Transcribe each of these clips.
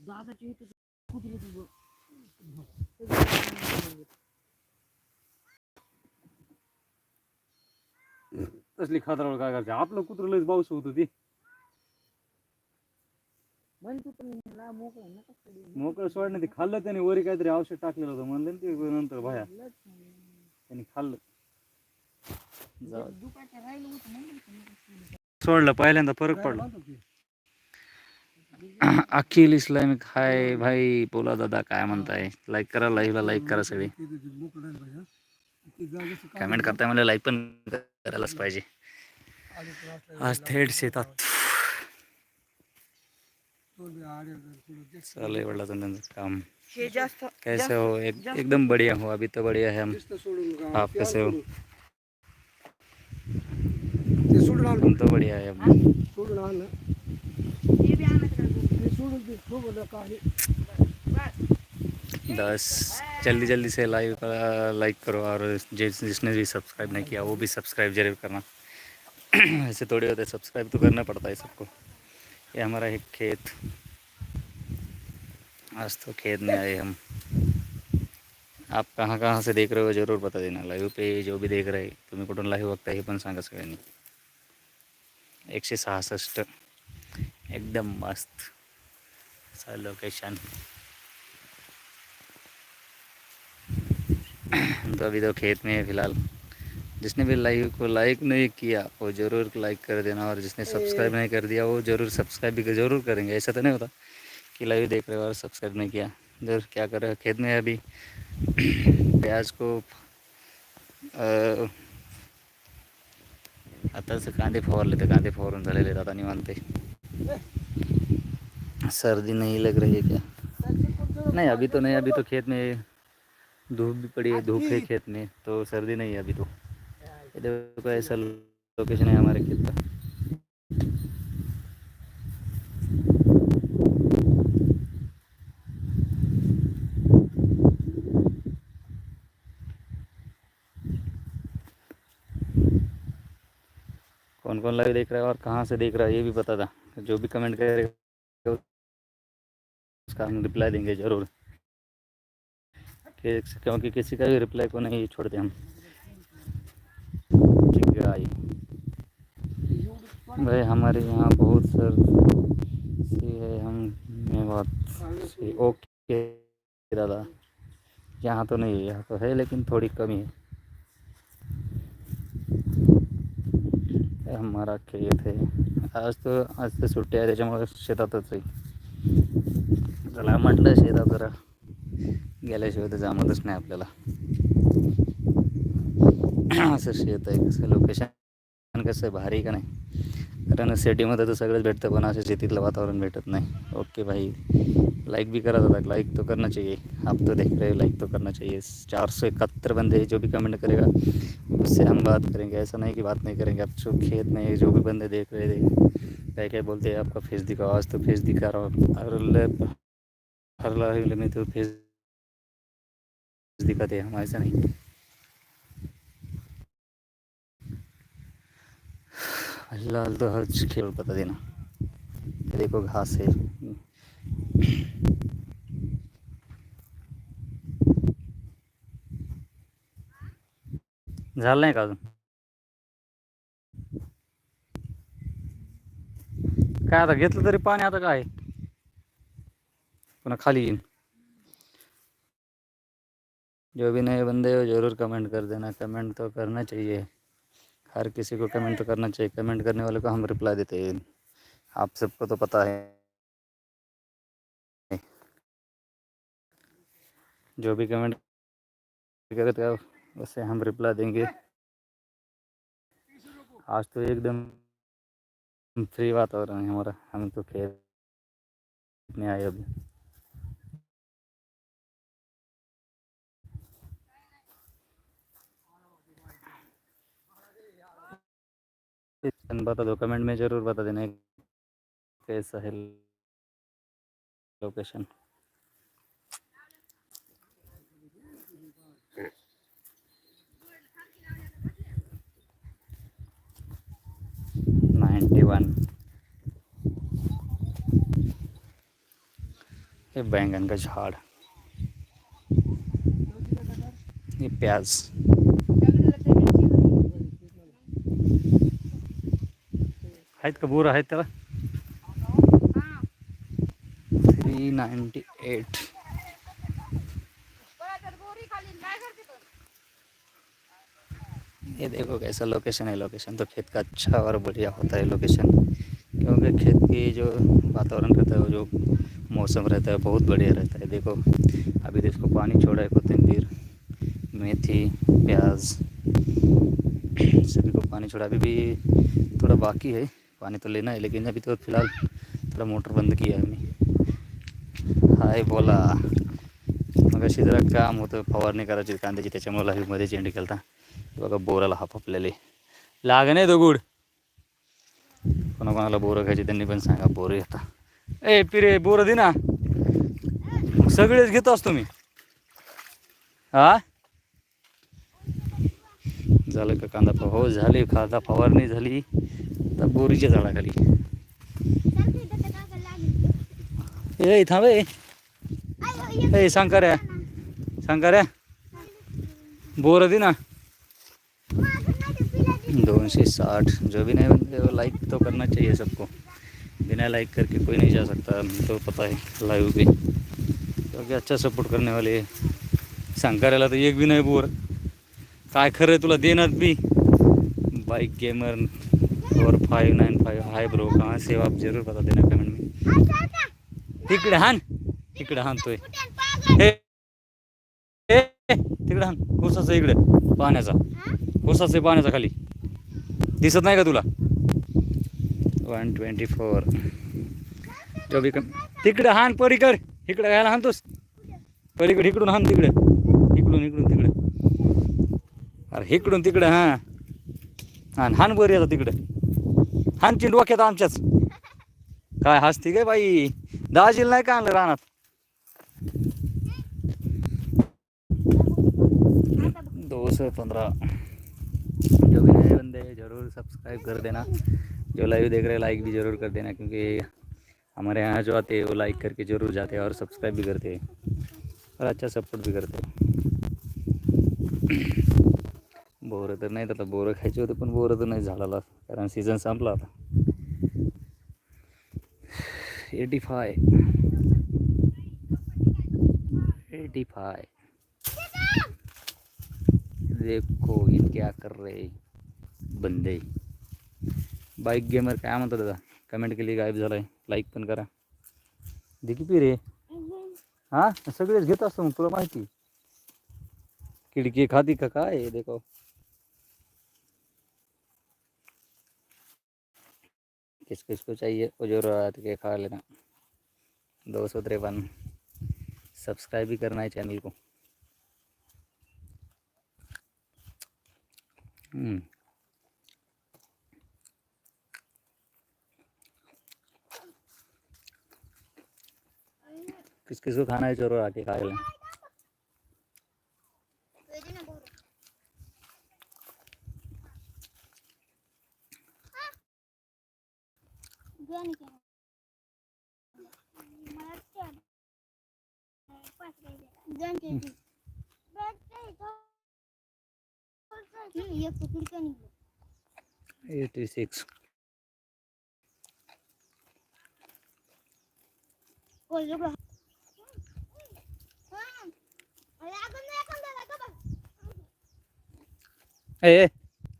দাদা যেহেতু কুটিয়ে দিব असली खात्रावर काय करायचं आपलं कुत्र लयच बाऊस होत होती नहीं सोडणं ते खाल्लं आवश्यक वरी काहीतरी औषध टाकलेलं होतं म्हणलं ते नंतर भाया। त्यांनी खाल्लं सोडलं पहिल्यांदा फरक पडला. अखिल इस्लामिक हाय भाई बोला दादा काय म्हणताय? लाईक करा लाईव्हला लाईक करा सगळे. कमेंट करताय मला लाईक पण करायलाच पाहिजे. आज थेट शेतात. चालू आहे त्यांचं काम. जास्त कैसे हो? एक, एकदम बढ़िया हो अभी तो बढ़िया है हम. आप कैसे हो? का आहे बस, जल्दी जल्दी से लाइव लाइक करो और जिस जिसने भी सब्सक्राइब नहीं किया, वो भी सब्सक्राइब ज़रूर करना। ऐसे थोड़े होते सब्सक्राइब तो करना पड़ता है सबको। ये हमारा एक खेत। आज तो खेत में आए हम। आप कहाँ कहाँ से देख रहे हो, ज़रूर बता देना। लाइव पे जो भी देख रहे तुम्ही कुठून लाईव्ह बघता हे पण सांगा सगळ्यांनी। एकशे सहासष्ट एकदम मस्त। लोकेशन तो अभी तो खेत में है फ़िलहाल। जिसने भी लाइव को लाइक नहीं किया वो ज़रूर लाइक कर देना और जिसने सब्सक्राइब नहीं कर दिया वो ज़रूर सब्सक्राइब भी ज़रूर करेंगे। ऐसा तो नहीं होता कि लाइव देख रहे हो और सब्सक्राइब नहीं किया। ज़रूर क्या कर रहे हो? खेत में अभी। प्याज को अ, आताच कांदे फवारले तर कांदे फवारून झालेले आहेत आता नहीं मानते सर्दी नहीं लग रही है क्या? नहीं अभी तो नहीं अभी तो खेत में धूप भी पड़ी है धूप है खेत में तो सर्दी नहीं है अभी तो। ये देखो ऐसा लोकेशन है हमारे खेत का। कौन लाइव देख रहा है और कहाँ से देख रहा है, ये भी पता था। जो भी कमेंट करेगा, उसका हम रिप्लाई देंगे ज़रूर। क्योंकि किसी का भी रिप्लाई को नहीं छोड़ते हम। ठीक है भाई, हमारे यहाँ बहुत सर, सी है, हम, में बात ओके, दादा। यहाँ तो नहीं है, यहाँ तो है, लेकिन थोड़ी कमी हे। हमारा खेत आहे आज तर आज तर सुट्टी आहे त्याच्यामुळे शेतातच आहे. चला म्हटलं शेतात जरा गेल्याशिवाय तर जमतच नाही आपल्याला. असं शेत आहे कसं लोकेशन कसं आहे भारी का नाही? कारण सिटीमध्ये तर सगळंच भेटतं पण असं शेतीतलं वातावरण भेटत नाही. ओके भाई. लाइक भी करा था लाइक तो करना चाहिए. आप तो देख रहे हो लाइक तो करना चाहिए. चार सौ इकहत्तर बंदे जो भी कमेंट करेगा, उससे हम बात करेंगे. ऐसा नहीं कि बात नहीं करेंगे. आप जो खेत में जो भी बंदे देख रहे थे क्या क्या बोलते हैं, आपका फेस दिखाओ. आज तो फेस दिखा रहा हूँ. हर हर में तो फेस दिखाते हम ऐसा नहीं. फ़िलहाल तो हर खेल बता देना। देखो घास है। झालं नाही का अजून काय आता, घेतलं तरी पाणी आता काय? पुन्हा खाली येईन. जो भी नए बंदे हो, ज़रूर कमेंट कर देना। कमेंट तो करना चाहिए। हर किसी को कमेंट तो करना चाहिए। कमेंट करने वाले को हम रिप्लाई देते हैं। आप सबको तो पता है। जो भी कमेंट करते हो उसे हम रिप्लाई देंगे। आज तो एकदम फ्री वातावरण है हमारा। हम तो खेल में आए अभी। बता दो कमेंट में ज़रूर बता देना कैसा है लोकेशन ये बैंगन का झाड़. ये प्याज. आहेत का बोर आहेत त्याला थ्री नाइन्टी एट ये देखो कैसा लोकेशन है लोकेशन तो खेत का अच्छा और बढ़िया होता है लोकेशन क्योंकि खेत की जो वातावरण रहता है वो जो मौसम रहता है, बहुत बढ़िया रहता है। देखो, अभी तो पानी छोड़ा है, कोथिंबीर, मेथी, प्याज सभी को पानी छोड़ा। अभी भी थोड़ा बाकी है। पाणी तो लेना है लेकिन अभी तो फिलहाल थोड़ा मोटर बंद किया है मी हाय बोला। मग अशी जरा काम होतं फवारणी करायची कांद्याची त्याच्यामुळे लाईव्हमध्ये चेंड केलता बघा बोराला हाप आपल्याला लाग नाही तो गुड। कोणाकोणाला बोरं घ्यायची त्यांनी पण सांगा बोरं येता ए पिरे बोरं दे ना। सगळेच घेतो असतो मी हा? झालं का कांदा हो झाली. कांदा फवारणी झाली. आता बोरीच्या झाडाखाली. ए थांब ए. ए शंकर्या रे? बोर दे ना. दोनशे साठ. जो भी नहीं वो लाइक तो करना चाहिए सबको. बिना लाइक करके कोई नहीं जा सकता तो पता है लाइव पे. क्योंकि अच्छा सपोर्ट करने वाले शंकर्याला तर एक भी नाही बोर. काय खरं तुला देणार बी. बाइक गेमर और five nine five hi bro कहाँ से हो आप? जरूर बता देना कमेंट में। तिकडे हान इकडे हाणतोय हे ए, तिकडे हान ऊसाचं इकडे पाण्याचा उसाचं आहे पाण्याचा खाली। दिसत नाही का तुला? वन ट्वेंटी फोर चौबी कम तिकडे हान परीकर। इकडे घ्यायला हानतोस पलीकडे इकडून हान तिकडे। इकडून इकडून तिकडे। अरे इकडून तिकडे हां। हान हान वर येतात तिकडे. हानची डोक्यात आमच्याच. काय हसती काय बाई. दाजील नाही का आणलं रानात? दो सौ पंद्रह जो भी नए बंदे हैं ज़रूर सब्सक्राइब कर देना। जो लाइव देख रहे हैं लाइक भी ज़रूर कर देना क्योंकि हमारे यहाँ जो आते हैं वो लाइक करके ज़रूर जाते हैं और सब्सक्राइब भी करते हैं और अच्छा सपोर्ट भी करते हैं। बोरं तर नाही आता बोरं खायचे होते, पण बोरं तर नाही झालेला कारण सीझन संपला आता. एटी फाय एटी फाय देखो ये क्या कर रहे बंदे। बाईक गेमर काय म्हणतो दादा? कमेंट केली, गायब झालाय. लाईक पण करा. देखी पी रे हा? सगळेच घेत असतो मग, तुला माहिती. खिडकी खाती का काय? देखो. किस किस को चाहिए? उजोर रात के खा लेना। दो सौ तिरपन। सब्सक्राइब भी करना है चैनल को। हम्म। किस किस को खाना है? चोरों आके खा लें ए ए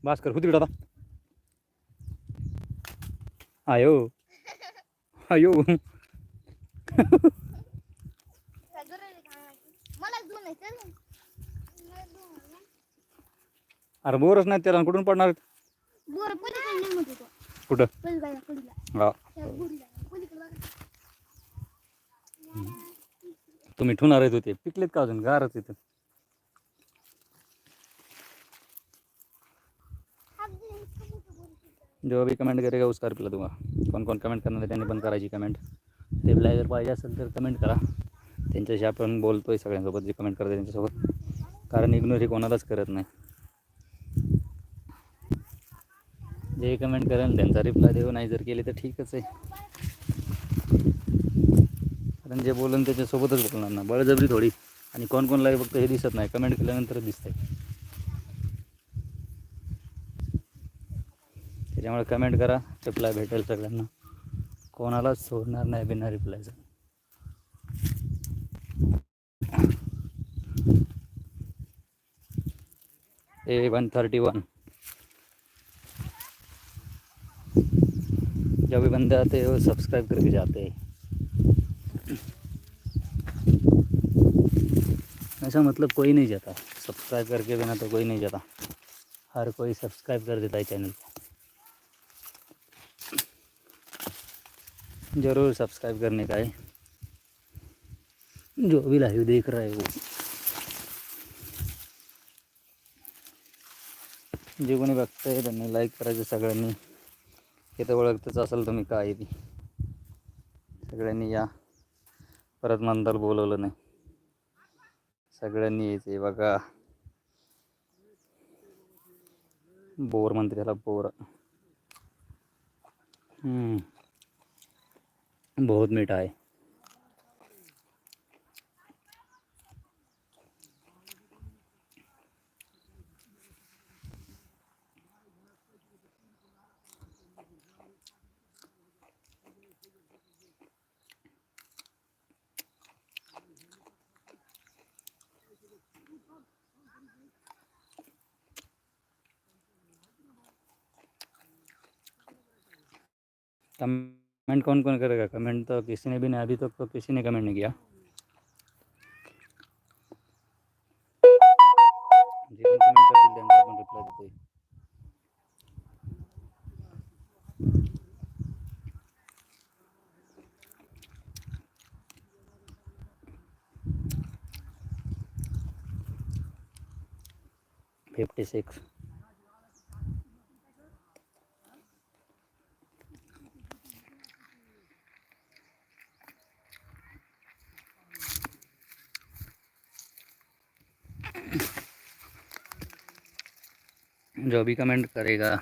भास्कर खुद ही था आयो आयो अरे बोरस नहीं तेरा कुठून पडणार कुठं? हा. तुम्ही ठेवणार आहेत होते. पिकलेत का अजून? गारच इथं जो भी कमेंट करेगा उसका रिप्लाई दूंगा. कौन कौन कमेंट करणार त्यांनी पण करायची कमेंट ते जर पाहिजे असेल तर कमेंट करा. त्यांच्याशी आपण बोलतोय सगळ्यांसोबत जे कमेंट करते त्यांच्यासोबत. कारण इग्नोर हे कोणालाच करत नाही. जे कमेंट करेल त्यांचा रिप्लाय देऊ नाही जर केले तर ठीकच आहे. कारण जे बोलून त्याच्यासोबतच बोलणार ना. बळजबरी थोडी. आणि कोण कोण लाईव्ह फक्त हे दिसत नाही. कमेंट केल्यानंतर दिसतंय. त्याच्यामुळे कमेंट करा. रिप्लाय भेटेल सगळ्यांना. कोणालाच सोडणार नाही बिना रिप्लायचा ए वन थर्टी वन जब भी बंदे आते हैं, वो सब्सक्राइब करके जाते हैं। ऐसा मतलब कोई नहीं जाता। सब्सक्राइब करके बिना तो कोई नहीं जाता। हर कोई सब्सक्राइब कर देता है चैनल को। ज़रूर सब्सक्राइब करने का है। जो भी लाइव देख रहा है वो। जे कोणी बघताय त्यांनी लाईक करायचं सगळ्यांनी हे तर ओळखतच असेल तुम्ही काय ती सगळ्यांनी या. परत नंतर बोलवलं नाही. सगळ्यांनी यायचे बघा. बोर म्हणते त्याला बोर. हम्म. बहुत मीठा आहे. कमेंट कौन कौन करेगा? कमेंट तो किसी ने भी नहीं, अभी तक तो किसी ने कमेंट नहीं किया। फिफ्टी सिक्स जो भी कमेंट करेगा,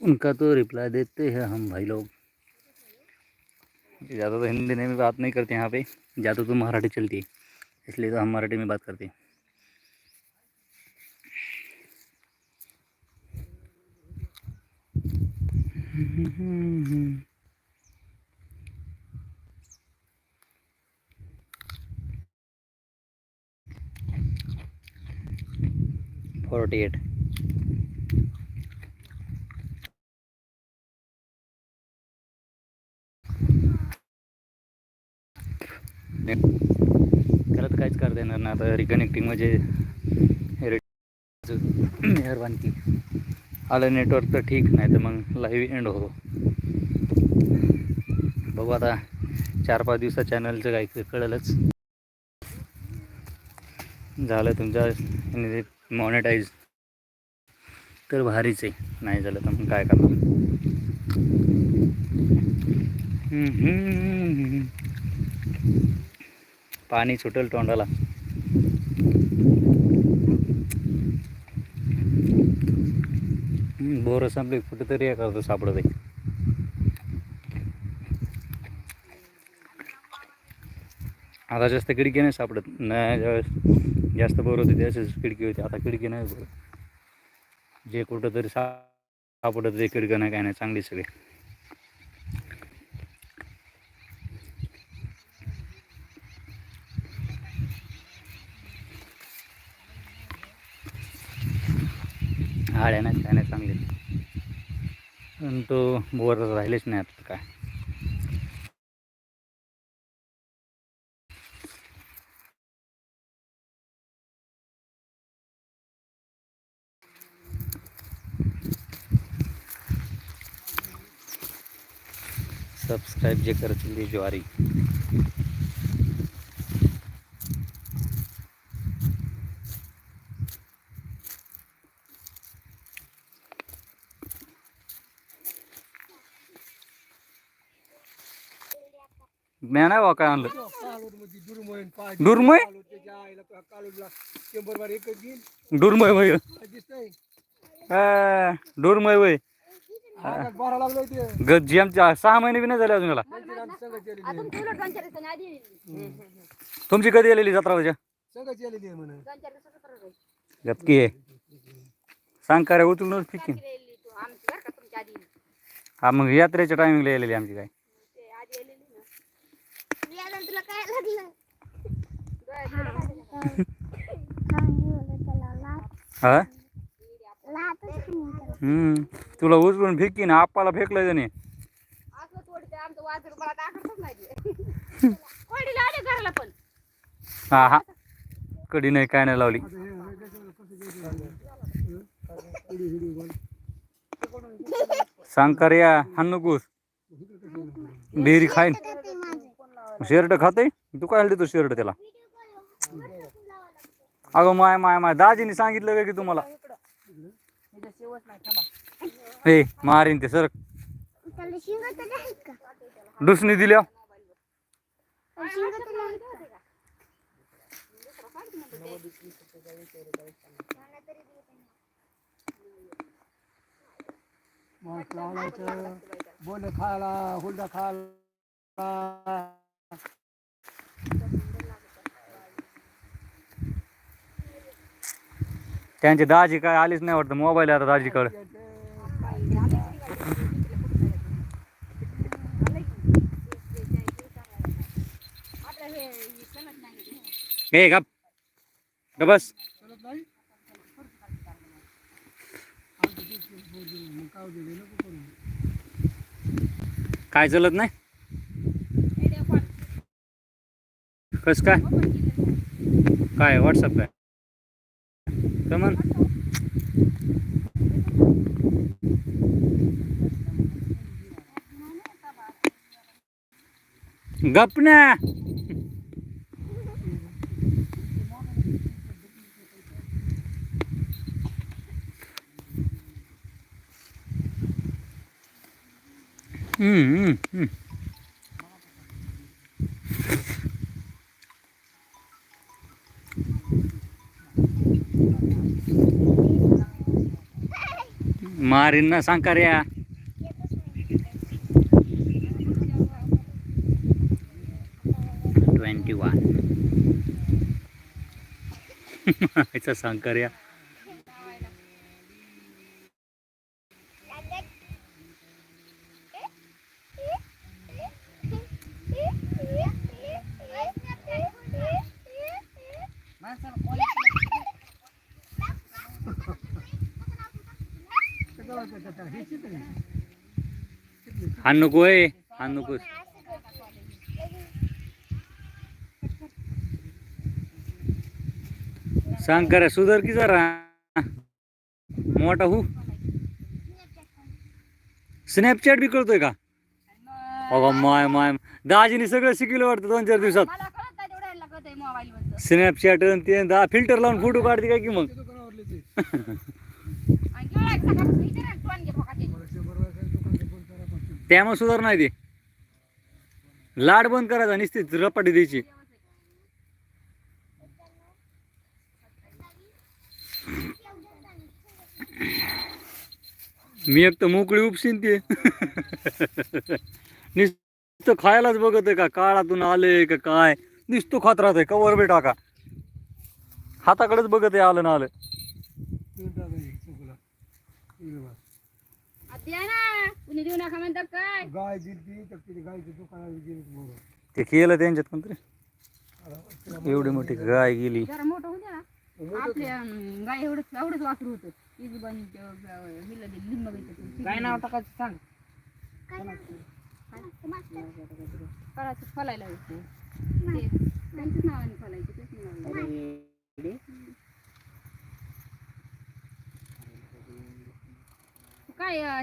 उनका तो रिप्लाई देते हैं हम भाई लोग। ज़्यादा तो हिंदी में बात नहीं करते यहाँ पे ज़्यादा तो मराठी चलती है, इसलिए तो हम मराठी में बात करते हैं। फोर्टी एट त्याला तर काहीच करता येणार ना आता रिकनेक्टिंग म्हणजे मेहरबान की. आलं नेटवर्क तर ठीक नाही तर मग लाईव्ह एंड होतो बघू आता चार पाच दिवसात चॅनलचं काही कळलंच. झालं तुमच्या मॉनिटाईज तर भारीच आहे. नाही झालं तर मग काय करणार? हम्म. पाणी सुटेल तोंडाला हम्म, बोरं संपले कुठेतरी हे करतो आता जास्त खिडकी नाही सापडत. नाही जास्त बोर होते खिडकी होती. आता खिडकी नाही बोर. जे कुठंतरी तरी सापडत ते खिडकं नाही काय नाही चांगली सगळी. आळ्या नाही काय नाही चांगले. पण तो बोर राहिलेच नाही आता काय. सबस्क्राईब जे करतील ते ज्वारी. मी नाही बा काय आणलं. दुर्मय दुर्मय? त्याच्या वय. डुरमय वय. हातात बारा लागलो ते. गज्जी आमच्या सहा महिने बी नाही झाले अजून याला. त्यांची आमची संघाची आलेली आता आहे. तुमची कधी आलेली जत्रा म्हणजे संघाची आलेली आहे. सांग का रे उचलून फिकी सारखी येईल तू. आमची बरं का तुमच्या आधी. येईल. हा मग यात्रेच्या टायमिंगला आलेली आमची काय ते आधी आलेली ना. याला तुला काय लागलं? हा. हम्म. तुला उचलून फेकी ना आप्पाला फेकलं त्याने. ते. ते. हा हा. कधी नाही काय नाही लावली. सांग का रे हा नकोस डेअरी खाईन. शर्ट खाते तू काय देतो शर्ट त्याला? अगं माय माय माय. दाजीने सांगितलं का की तुम्हाला. हे मारीन ते सर. त्याला दिल्या हो. बोल खायला हुंडा खायला. त्यांचे दाजी काय आलीच नाही वाटतं मोबाईल आता दाजीकडे. हे का बस. काय काय चलत नाही? कस काय? काय व्हॉट्सअप काय? તમન ગપના હમ હમ હમ मारीन ना सांग का ट्वेंटी वन मारायचा सांग का रे माणसानं quality त्याच्यावर काय करता? हे चित्र आहे. हा नको आहे हा नकोस सांग करा सुधर की जरा. मोठा हो. स्नॅपचॅट बी कळतोय का? अगं माय माय. दाजीने सगळं शिकलं वाटतं दोन चार दिवसात. स्नॅपचॅट ते दहा फिल्टर लावून फोटो काढते काय की मग ते दुकानावरले ते. आणि केवढा एक सकाळपासून इथे ना टोन घे फोकाचे. मला शंभर रुपयाचं दुकान बंद करा पण. त्यामुळे सुधार नाही ते. लाड बंद करायचा निश्चित रपाटी द्यायची. मी एक तर मोकळी उपसीन ते. नुसतं खायलाच बघत आहे का? काळातून आले का काय? नुसतं खात राहत आहे कवर बी टाका. हाताकडेच बघत आहे आलं ना आलं. द्या ना. कुणी देऊ नका म्हणतात काय? गाय दिली तर तिथे गायच्या दुकानात गेली बरोबर ते केलं त्यांच्यात कोणतरी एवढी मोठी गाय गेली. जरा मोठं होते ना. आपल्या अं, गाय एवढंच एवढंच वासरू होतं. इजबानी हिला दिली लिंब घ्यायचं काय नाव टाकायचं सांग करायचं फलायला. होते त्यांच्याच नावाने फलायचे तेच नावाने अरे 哎呀